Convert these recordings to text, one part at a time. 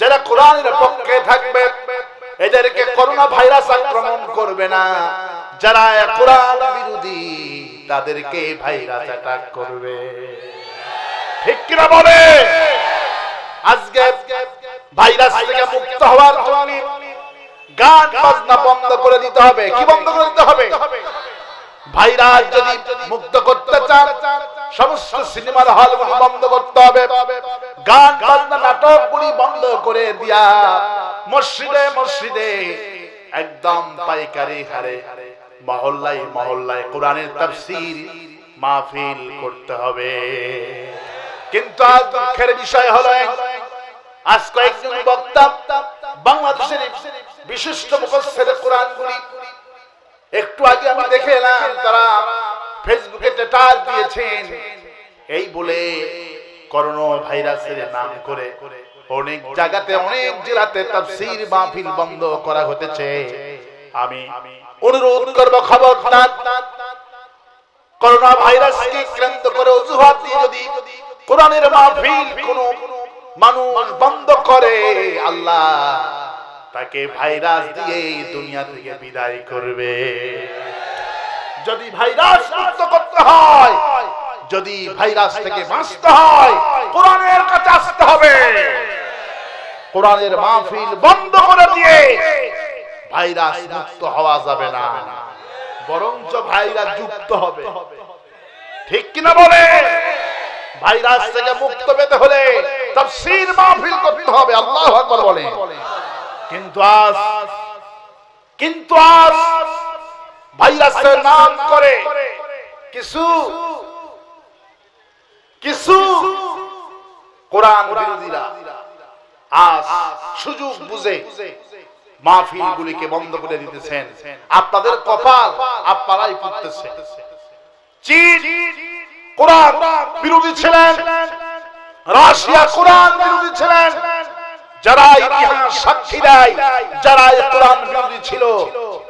যারা কোরআনের পক্ষে থাকবে, এদেরকে করোনা ভাইরাস আক্রমণ করবে না। যারা কোরআন বিরোধী, তাদেরকে ভাইরাস অ্যাটাক করবে। ঠিক কিনা বলে? আজকে ভাইরাস থেকে মুক্ত হওয়ার জন্য গান বাজনা বন্ধ করে দিতে হবে। কি বন্ধ করে দিতে হবে? ভাইরাস যদি মুক্ত করতে চান, সমস্ত সিনেমার হলগুলি বন্ধ করতে হবে। গান, বাজনা নাটকগুলি বন্ধ করে দিয়া মসজিদে মসজিদে একদম পাইকারি হারে, মহল্লায় মহল্লায় কোরআনের তাফসীর মাহফিল করতে হবে। কিন্তু আজ দুঃখের বিষয় হলো, আজ কয়েকজন বক্তা বাংলাদেশের বিশিষ্ট মুখস্থের কোরআনগুলি একটু আগে আমি দেখে এলাম তারা ফেসবুকে স্ট্যাটাস দিয়েছেন। এই বলে করোনা ভাইরাসের নাম করে অনেক জায়গাতে, অনেক জেলাতে তাফসীর মাহফিল বন্ধ করা হতেছে। আমি অনুরোধ করব খবরদার করোনা ভাইরাসকে কেন্দ্র করে অজুহাত দিয়ে যদি কোরআনের মাহফিল কোন মানুষ বন্ধ করে, আল্লাহ তাকে ভাইরাস দিয়ে এই দুনিয়া থেকে বিদায় করবে। যদি ভাইরাস মুক্ত করতে হয়, যদি ভাইরাস থেকে বাঁচতে হয়, কোরআনের কাছে আসতে হবে। কোরআনের মাহফিল বন্ধ করে দিয়ে ভাইরাস মুক্ত হওয়া যাবে না। বরঞ্চ ভাইরাস যুক্ত হবে। ঠিক কিনা বলে? ভাইরাস থেকে মুক্ত পেতে হলে তাফসীর মাহফিল করতে হবে, আল্লাহু আকবার বলে। কিন্তু আজ কিন্তু আজ ভাইরাসের নাম করে কিছু কিছু কোরআন বিরোধীরা আজ সুযোগ বুঝে মাহফিল গুলিকে বন্ধ করে দিতেছেন। আপনাদের কপাল আপনারাই চীন কোরআন বিরোধী ছিলেন, রাশিয়া কোরআন বিরোধী ছিলেন যারা ইতিহাস সাক্ষী দেয়, যারা ছিল,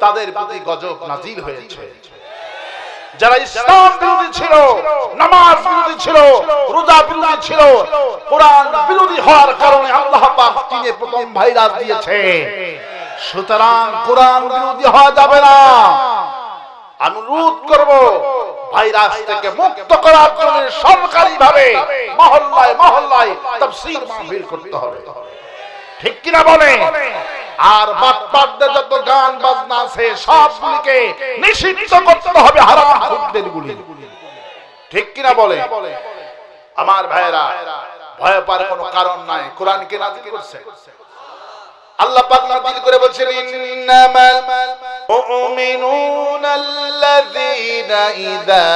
তাদের প্রতি গজব নাজিল হয়েছে। যারা ইসলাম বিরোধী ছিল, নামাজ বিরোধী ছিল, রোজা বিরোধী ছিল, কোরআন বিরোধী হওয়ার কারণে আল্লাহ প্রথম ভাইরাস দিয়েছে। সুতরাং কোরআন বিরোধী হওয়া যাবে না। অনুরোধ করব, ভাইরাস থেকে মুক্ত করার জন্য সরকারি ভাবে মহল্লায় মহল্লায় মাহফিল করতে হবে। ঠিক কিনা বলে? আর বাটপাটদের যত গান বাজনা আছে, সবগুলিকে নিষিদ্ধ করতে হবে হারাম গুলি। ঠিক কিনা বলে? আমার ভাইরা ভয় পাওয়ার কোনো কারণ নাই। কোরআনকে নাজিল করছে? আল্লাহ পাক নাজিল করে বলছেন, ইন্নামাল মুমিনুনা আল্লাযীনা ইযা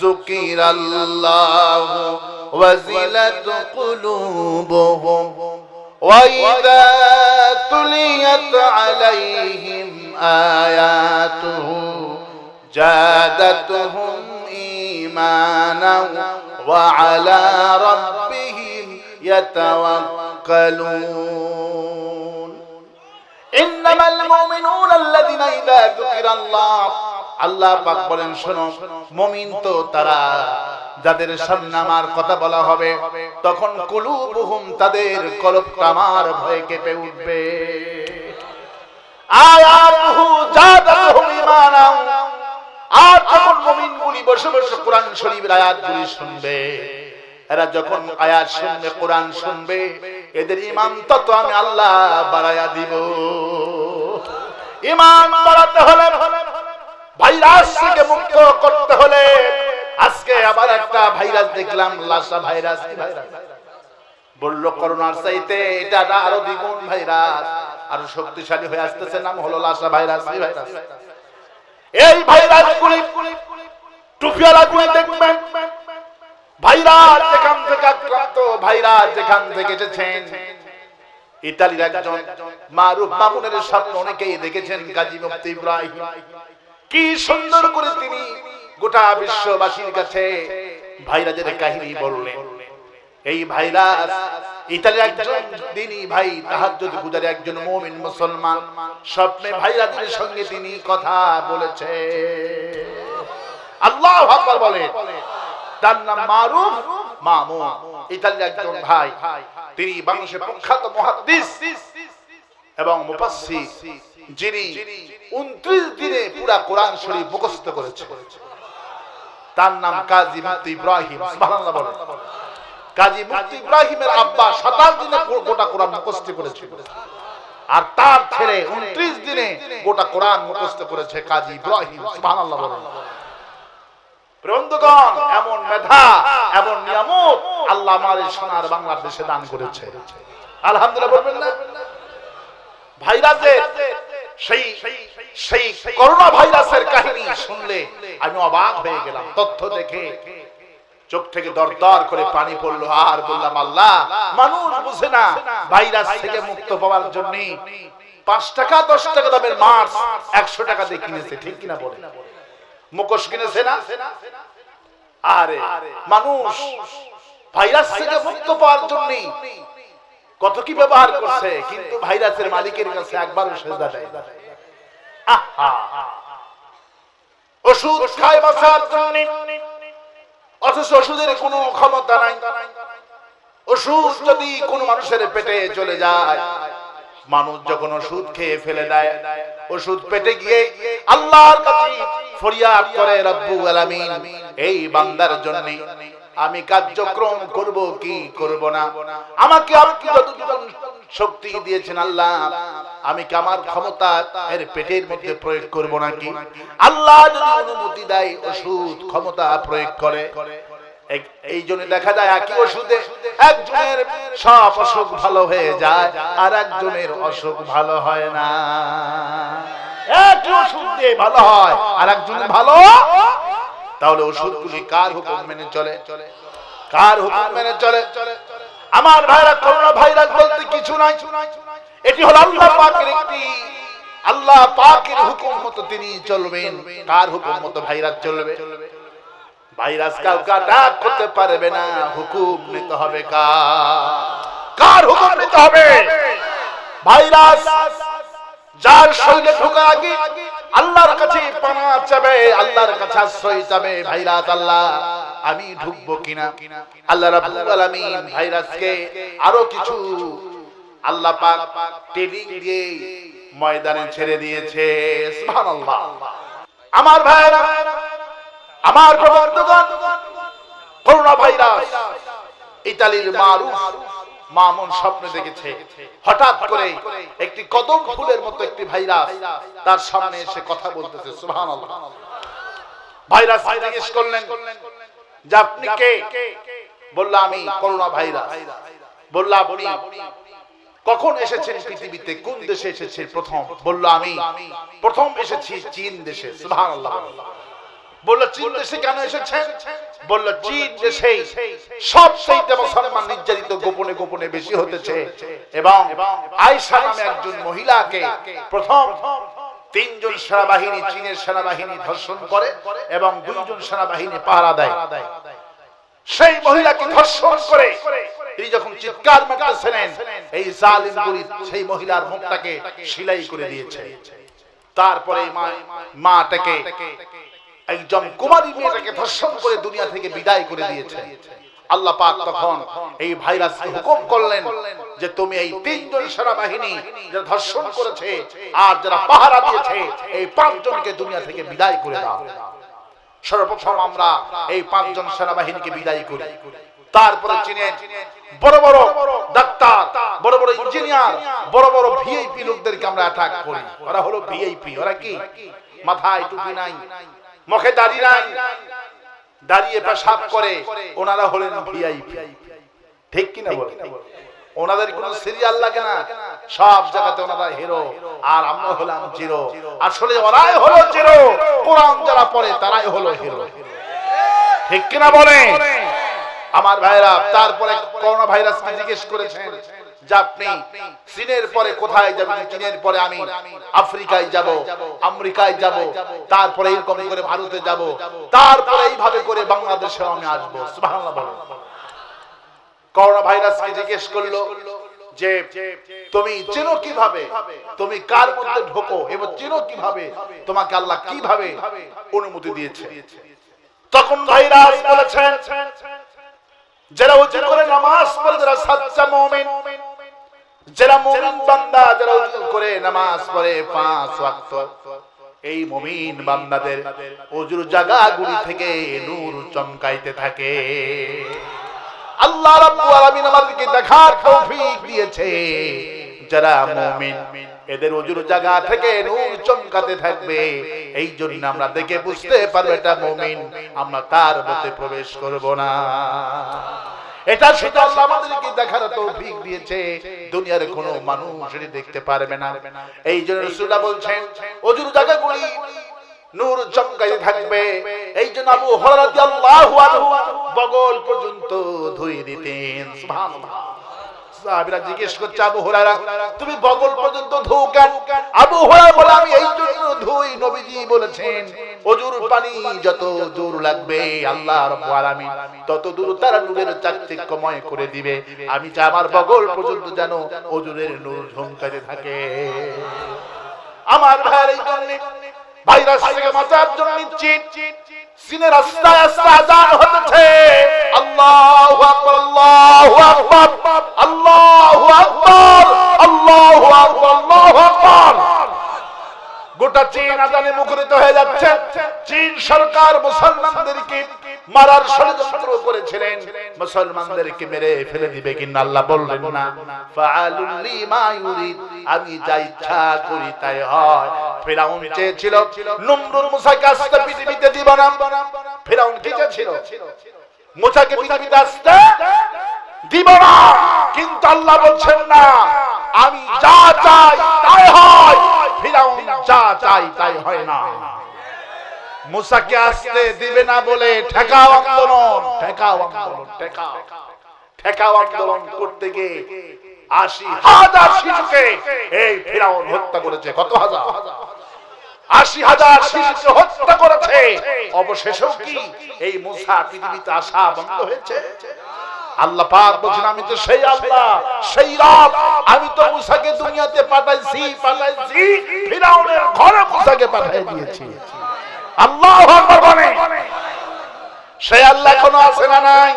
যুকিরাল্লাহু ওয়াজিলাত কুলুবুহুম। وإذا تليت عليهم آياته زادتهم إيمانا وعلى ربهم يتوكلون إنما المؤمنون الذين إذا ذكر الله আল্লাহ পাক বলেন, শোনো, মমিন তো তারা যাদের সামনে আমার কথা বলা হবে, তখন কুলুবুহুম তাদের কলবটা আমার ভয়ে কেঁপে উঠবে। আর বসে বসে কোরআন শরীফের শুনবে, এরা যখন আয়াত শুনবে, কোরআন শুনবে, এদের ইমান তত আমি আল্লাহ বাড়ায়া দিব। ইমান বাড়াতে হলে ভাইরাস থেকে মুক্ত করতে হলে আজকে আবার একটা ভাইরাস দেখলাম, লাসা ভাইরাস। বলল, করোনার চাইতে এটা আরও দ্বিগুণ ভাইরাস, আরও শক্তিশালী হয়ে আসতেছে, নাম হলো লাসা ভাইরাস ভাইরাস? এই ভাইরাস গুলি টুপিওয়ালা গুলি দেখবেন, ভাইরাস যেখান থেকে আক্রান্ত, ভাইরাস যেখান থেকে এসেছেন। ইতালির একজন মারুফ মামুনের স্বপ্ন অনেকেই দেখেছেন, কাজী মুফতি ইব্রাহিম। কি সুন্দর করে তিনি গোটা বিশ্ববাসীর কাছে ভাইরাজের কাহিনী বললেন। এই ইতালির একজন ভাই একজন মুসলমান। স্বপ্নে সঙ্গে তিনি কথা বলেছে। আল্লাহু বলে, তার নাম মারুফ মামুন, ইতালির একজন ভাই। তিনি বাংলাদেশের প্রখ্যাত এবং যিনি 29 দিনে পুরা কোরআন শরীফ মুখস্থ করেছে। তার নাম কাজী মুফতি ইব্রাহিম কাজী মুফতি ইব্রাহিমের আব্বা 27 দিনে গোটা কোরআন মুখস্থ করেছিল আর তার ছেলে 29 দিনে গোটা কোরআন মুখস্থ করেছে কাজী ইব্রাহিম বন্ধুগণ, এমন মেধা, এমন নিয়ামত আল্লাহ এই সোনার বাংলাদেশে দান করেছে। আলহামদুলিল্লাহ, বলবেন না? ভাইরাসের সেই সেই করোনা ভাইরাসের কাহিনী শুনলে আমি অবাক হয়ে গেলাম, তথ্য দেখে। চোখ থেকে দরদর করে পানি পড়ল, আর বললাম, আল্লাহ, মানুষ বুঝে না ভাইরাস থেকে মুক্ত পাওয়ার জন্য পাঁচ টাকা, দশ টাকা দামের মাছ একশো টাকা দিয়ে কিনেছে, ঠিক কিনা বলে? মুখোশ কিনেছে না? আরে, মানুষ ভাইরাস থেকে মুক্ত পাওয়ার জন্য কত কি ব্যবহার করছে, কিন্তু ভাইরাসের মালিকের কাছে একবার সেজদা দেয় আহা! ওষুধ খায় বাঁচার জন্য। অথচ ওষুধের কোনো ক্ষমতা নাই। ওষুধ যদি কোনো মানুষের পেটে চলে যায়, মানুষ যখন ওষুধ খেয়ে ফেলে দেয়, ওষুধ পেটে গিয়ে আল্লাহর কাছে ফরিয়াদ করে, রব্বুল আলামিন, এই বান্দার জন্য আমি কার্যক্রম করব, কি করব না? আমাকে শক্তি দিয়েছেন আল্লাহ। আমি কি আমার ক্ষমতা এর পেটের মধ্যে প্রয়োগ করব নাকি? আল্লাহ যদি অনুমতি দেয়, ওষুধ ক্ষমতা প্রয়োগ করে। এই জন্য দেখা যায় একই ওষুধে একজনের সব অসুখ ভালো হয়ে যায়, আর একজনের অসুখ ভালো হয় না। একই ওষুধ দিয়ে ভালো হয়, আর একজন ভালো তাহলে ওষুধগুলি কার হুকুম মেনে চলে? কার হুকুম মেনে চলে? আমার ভাইরা করোনা ভাইরাস বলতে কিছু নাই। এটি হলো আল্লাহ পাকের একটি আল্লাহ পাকের হুকুম মতো তিনি চলবেন। কার হুকুম মতো ভাইরাস চলবে? ভাইরাস কাউকে আটাক করতে পারবে না। হুকুম নিতে হবে কার? কার হুকুম নিতে হবে? ভাইরাস যার শরীরে ঢোকার আগে আল্লাহর কাছে পানা চাবে, আল্লাহর কাছে আশ্রয় চাবে ভাইরাস আল্লাহ আমি ঢুকবো কিনা? আল্লাহ রাব্বুল আলামিন ভাইরাসকে আরও কিছু আল্লাহ পাক ট্রেনিং দিয়ে ময়দানে ছেড়ে দিয়েছে। সুবহানাল্লাহ। আমার ভাইরা আমার প্রবন্ধগণ করোনা ভাইরাস, ইতালির মারুফ মামুন স্বপ্ন দেখেছে। হঠাৎ করে একটি কদম ফুলের মতো একটি ভাইরাস তার সামনে এসে কথা বলতেছে, সুবহানাল্লাহ। ভাইরাস জিজ্ঞেস করলেন, যে আপনি কে? বলল, আমি করোনা ভাইরাস। বলল, আপনি কখন এসেছেন পৃথিবীতে? কোন দেশে এসেছেন প্রথম? বলল, আমি প্রথম এসেছি চীন দেশে, সুবহানাল্লাহ। বলল চীন দেশে কেন এসেছে বলল চীন দেশে সব সেইতে মুসলমান নির্যাতিত গোপনে গোপনে বেশি হতেছে এবং আয়েশা নামে একজন মহিলাকে প্রথম তিনজন সেনাবাহিনী চীনের সেনাবাহিনী ধর্ষণ করে এবং দুইজন সেনাবাহিনী পাহারা দেয়। সেই মহিলাকে ধর্ষণ করে তিনি যখন চিৎকার মারতেছিলেন এই জালিমগুলি সেই মহিলার মুখটাকে সেলাই করে দিয়েছে। তারপরে মাটাকে একজন কুমারী মেয়েটাকে ধর্ষণ করে দুনিয়া থেকে বিদায় করে দিয়েছে। আল্লাহ পাক তখন এই ভাইরাসকে হুকুম করলেন যে তুমি এই তিনজন সেনাবাহিনী যারা ধর্ষণ করেছে আর যারা পাহারা দিয়েছে, এই পাঁচজনকে দুনিয়া থেকে বিদায় করে দাও। সর্বপ্রথম আমরা এই পাঁচজন সেনাবাহিনীকে বিদায় করি। তারপরে চীনের বড় বড় ডাক্তার, বড় বড় ইঞ্জিনিয়ার, বড় বড় ভিআইপি লোকদেরকে আমরা অ্যাটাক করি। ওরা হলো ভিআইপি, ওরা কি? মাথায় টুপি নাই। মুখে দাড়ি নাই। দাঁড়িয়ে পেশাব করে, ওনারা হলেন ভিআইপি ঠিক কিনা বলে? ওনাদের কোনো সিরিয়াল লাগে না। সব জায়গাতে ওনারা হিরো আর আমরা হলাম জিরো আসলে ওরাই হলো জিরো কোরআন যারা পড়ে, তারাই হলো হিরো ঠিক কিনা বলে? আমার ভাইরা, তারপরে করোনা ভাইরাস জিজ্ঞেস করেছেন যে আপনি চীনের পরে কোথায় যাবেন চীনের পরে আমি আফ্রিকায় যাব আমেরিকায় যাব তারপরে এরকম করে ভারতে যাব তারপরে এইভাবে করে বাংলাদেশে আমি আসব। সুবহানাল্লাহ করোনা ভাইরাসকে জিজ্ঞেস করল যে তুমি চেনো কীভাবে? তুমি কার মধ্যে ঢোকো? এবং চেনো কীভাবে? তোমাকে আল্লাহ কীভাবে অনুমতি দিয়েছে? তখন ভাইরাস বলেছেন যারা উজু করে নামাজ পড়ে যারা সাচ্চা মুমিন যারা মুমিন বান্দা, যারা উজু করে নামাজ পড়ে পাঁচ ওয়াক্ত, এই মুমিন বান্দাদের অজুর জায়গাগুলি থেকে নূর চমকাইতে থাকে। আল্লাহ রাব্বুল আলামিন আমাদেরকে দেখার তৌফিক দিয়েছে। যারা মুমিন, এদের অজুর জায়গা থেকে নূর চমকাতে থাকবে। এই জন্য আমরা দেখে বুঝতে পারব এটা মুমিন, আমরা তার মধ্যে প্রবেশ করব না। এটা সেটা আল্লাহ আমাদেরকে দেখার তৌফিক দিয়েছে। দুনিয়ার কোনো মানুষ দেখতে পারবে না। এই জন্য রাসূলুল্লাহ বলছেন অজুর জায়গাগুলি নূর চমকাইতে থাকবে। এই জন্য আবু হুরায়রা রাদিয়াল্লাহু বগল পর্যন্ত ধুই দিতেন। সুবহানাল্লাহ। সাহাবীরা জিজ্ঞেস করছে আবু হুরায়রা তুমি বগল পর্যন্ত ধুও কেন? আবু হুরায়রা বলে আমি এই জন্য ধুই নবীজি বলেছেন। অজুর পানি যত দূর লাগবে আল্লাহ রাব্বুল আলামিন তত দূর তার নূরের চাকচিক্যময় করে দিবে। আমি চাই আমার বগল পর্যন্ত যেন অজুরের নূর ঝমকাতে থাকে। আমার ভাইয়ের এই জন্য ভাইরাস থেকে বাঁচার জন্য নিচ্ছি সিনে রাস্তায় আস্তে আজান হতেছে। আল্লাহু আকবার আল্লাহু আকবার আল্লাহু আকবার আল্লাহু আকবার আল্লাহু আকবার। গোটা চীন আজানে মুখরিত হয়ে যাচ্ছে। চীন সরকার মুসলমানদেরকে মারার ষড়যন্ত্র করেছিলেন। মুসলমানদেরকে মেরে ফেলে দিবে কিনা আল্লাহ বললেন না। ফাআলুল লিমা ইউরিদ। আমি যা ইচ্ছা করি তাই হয়। ফেরাউন চেয়েছিল, নমরুদ মুসাকে আসতে পৃথিবীতে দিব না। ফেরাউন কি চেয়েছিল? মুসাকে পৃথিবীতে আসতে দিব না। কিন্তু আল্লাহ বলছেন না, আমি যা চাই তাই হয়। ফিরাউন যা চাই তাই হয় না। মুসাকে আসতে দিবে না বলে ঠেকাও আন্দোলন ঠেকাও আন্দোলন, ঠেকাও। ঠেকাও আন্দোলন করতে গিয়ে আশি হাজার শিশুকে এই ফিরাউন হত্যা করেছে। কত হাজার? আশি হাজার শিশুকে হত্যা করেছে। অবশেষেও কি এই মুসা পৃথিবীতে আসা বন্ধ হয়েছে? আল্লাহ পাক বলছেন, আমি তো সেই আল্লাহ, সেই রব। আমি তো মুসাকে দুনিয়াতে পাঠাইছি পাঠাইছি, ফিরাউনের ঘরে মুসাকে পাঠিয়ে দিয়েছি। আল্লাহু বলে। সেই আল্লাহ এখনও না নাই?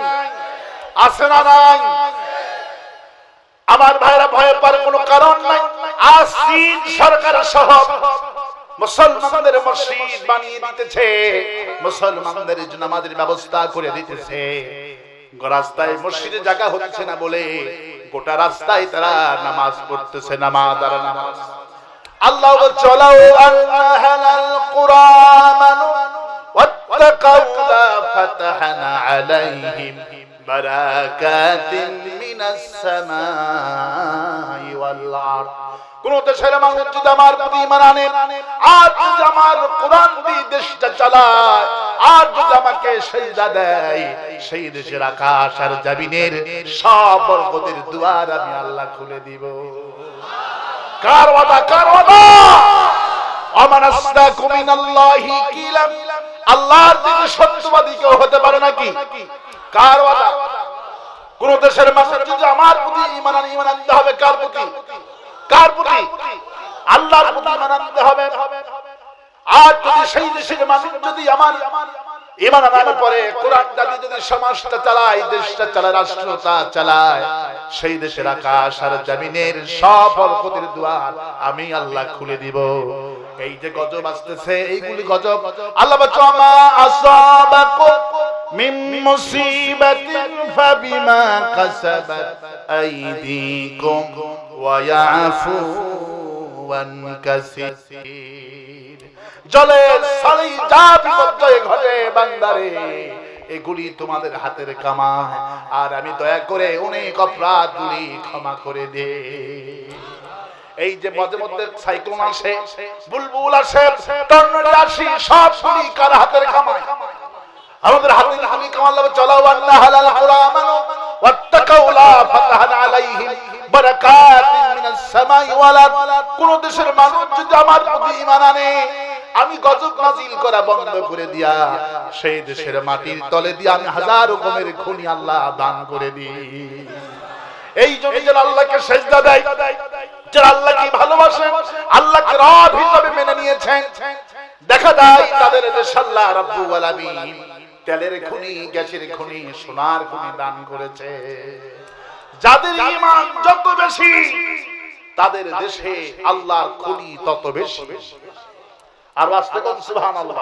না নাই? আমার ভাইরা ভয় পার কারণ নাই। সরকার সহ মুসলমানদের মসজিদ বানিয়ে দিতেছে। মুসলমানদের ব্যবস্থা করে দিতেছে। রাস্তায় মসজিদে জায়গা হচ্ছে না বলে গোটা রাস্তায় তারা নামাজ পড়তেছে, নামাজ আর নামাজ। আল্লাহ বলছে কোন দেশের মানুষ যদি আমার প্রতি ইমান আর যদি আমার কোরআন দেশটা চালায়, আর যদি আমাকে সেজদা দেয়, সেই দেশের আকাশ আর জামিনের সব বরকতের দুয়ার আমি আল্লাহ খুলে দিব। কার ওয়াদা কার ওয়াদা? আমান আসদাকু মিনাল্লাহি আল্লাহর দিকে সত্যবাদী কেউ হতে পারে নাকি? কার ওয়াদা? কোন দেশের মানুষ আমার প্রতি ইমান ইমান আনতে হবে কার প্রতি? কার প্রতি? আল্লাহর প্রতি ইমান আনতে হবে। আর যদি সেই দেশের মানুষ যদি আমার ইমান আনার পরে কোরআনটা দিয়ে যদি সমাজটা চালায়, দেশটা চালায়, রাষ্ট্রটা চালায়, সেই দেশের আকাশ আর জমিনের সব বরকতের দুয়ার আমি আল্লাহ খুলে দিব। এই যে গজব আসতেছে, এইগুলি গজব। আল্লাহ বলছো আমা আসাবাকুম মিন মুসিবাতিন ফাবিমা কাসাবাত আইদিকুম ওয়া ইয়াফু ওয়ান কাসীর. জলে সালি যা বান্দারে, এগুলি তোমাদের হাতের কামা আর আমি দয়া করে অনেক ক্ষমা করে দে। এই যে মধ্যে সাইক্লোন আসে, বুলবুল আসে, টর্নেডো আসে সব কার হাতের আমাদের হামি কামাল চলাও আল্লাহ হালাল ওয়াত্তাকাউ লা ফাতাহানা আলাইহিম মিনাস সামাই ওয়াল কোন দেশের মানুষ যদি আমার প্রতি ঈমান আনে আমি গজব নাজিল করা বন্ধ করে দিয়া সেই দেশের মাটির তলে দিয়ে আমি হাজার রকমের খুনি আল্লাহ দান করে দিই। এই জন্য যারা আল্লাহকে সেজদা দেয়, যারা আল্লাহকে ভালোবাসেন আল্লাহকে রব হিসাবে মেনে নিয়েছেন। দেখা যায় তাদের দেশ আল্লাহ আলামিন তেলের খনি, গ্যাসের খনি, সোনার খনি দান করেছে। যাদের ইমান যত বেশি, তাদের দেশে আল্লাহর খুনি তত বেশি। আরও আসতে কোন সুবহানাল্লাহ।